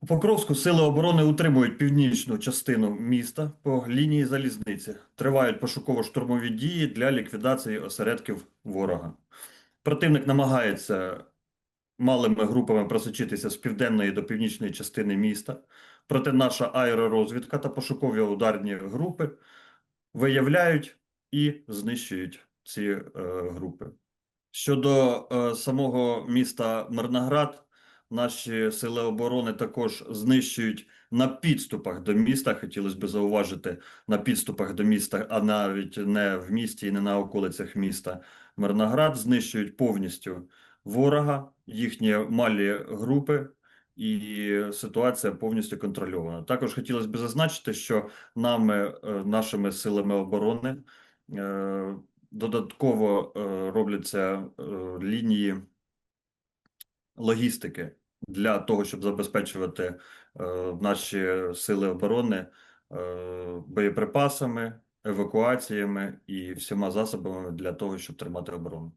У Покровську сили оборони утримують північну частину міста по лінії залізниці. Тривають пошуково-штурмові дії для ліквідації осередків ворога. Противник намагається малими групами просочитися з південної до північної частини міста. Проте наша аеророзвідка та пошукові ударні групи виявляють і знищують ці е, групи. Щодо е, самого міста Мирноград, наші сили оборони також знищують на підступах до міста. Хотілося б зауважити на підступах до міста, а навіть не в місті і не на околицях міста Мирноград. Знищують повністю ворога, їхні малі групи. І ситуація повністю контрольована. Також хотілося б зазначити, що нами, е, нашими силами оборони, е, додатково е, робляться лінії логістики для того, щоб забезпечувати е, наші сили оборони е, боєприпасами, евакуаціями і всіма засобами для того, щоб тримати оборону.